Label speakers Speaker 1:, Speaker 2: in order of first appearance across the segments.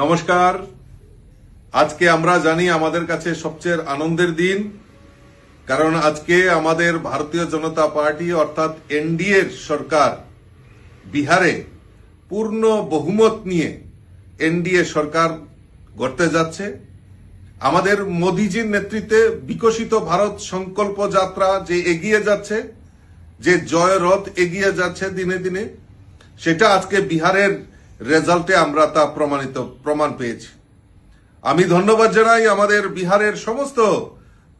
Speaker 1: নমস্কার। আজকে আমরা জানি আমাদের কাছে সবচেয়ে আনন্দের দিন, কারণ আজকে আমাদের ভারতীয় জনতা পার্টি অর্থাৎ এনডিএর সরকার বিহারে পূর্ণ বহুমত নিয়ে এনডিএ সরকার গড়তে যাচ্ছে। আমাদের মোদিজির নেতৃত্বে বিকশিত ভারত সংকল্প যাত্রা যে এগিয়ে যাচ্ছে, যে জয় রথ এগিয়ে যাচ্ছে দিনে দিনে, সেটা আজকে বিহারের রেজাল্টে আমরা তা প্রমাণিত, প্রমাণ পেয়েছি। আমি ধন্যবাদ জানাই আমাদের বিহারের সমস্ত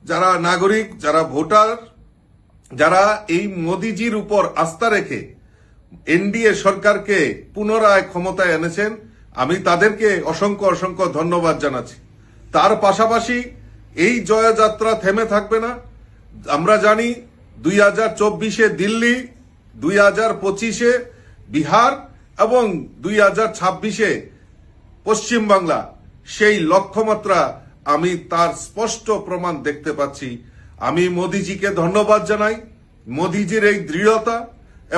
Speaker 1: যারা নাগরিক, যারা ভোটার, যারা এই মোদিজির উপর আস্থা রেখে এনডিএ সরকারকে পুনরায় ক্ষমতায় এনেছেন, আমি তাদেরকে অসংখ্য অসংখ্য ধন্যবাদ জানাচ্ছি। তার পাশাপাশি এই জয়যাত্রা থেমে থাকবে না। আমরা জানি দুই হাজার চব্বিশে দিল্লি, দুই হাজার পঁচিশে বিহার এবং দুই হাজার ছাব্বিশে পশ্চিমবাংলা সেই লক্ষ্যমাত্রা আমি তার স্পষ্ট প্রমাণ দেখতে পাচ্ছি। আমি মোদিজিকে ধন্যবাদ জানাই। মোদিজির এই দৃঢ়তা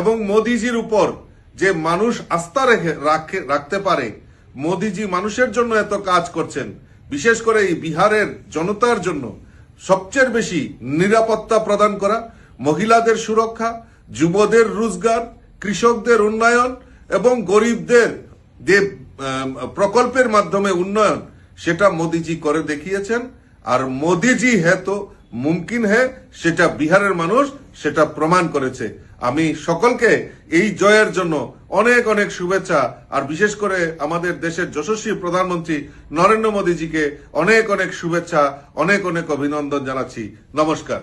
Speaker 1: এবং মোদিজির উপর যে মানুষ আস্থা রেখে রাখে রাখতে পারে, মোদিজি মানুষের জন্য এত কাজ করছেন। বিশেষ করে এই বিহারের জনতার জন্য সবচেয়ে বেশি নিরাপত্তা প্রদান করা, মহিলাদের সুরক্ষা, যুবদের রোজগার, কৃষকদের উন্নয়ন এবং গরিবদের যে প্রকল্পের মাধ্যমে উন্নয়ন, সেটা মোদিজি করে দেখিয়েছেন। আর মোদিজি তো মুমকিন হ্যাঁ সেটা বিহারের মানুষ, সেটা প্রমাণ করেছে। আমি সকলকে এই জয়ের জন্য অনেক অনেক শুভেচ্ছা, আর বিশেষ করে আমাদের দেশের যশস্বী প্রধানমন্ত্রী নরেন্দ্র মোদীজিকে অনেক অনেক শুভেচ্ছা, অনেক অনেক অভিনন্দন জানাচ্ছি। নমস্কার।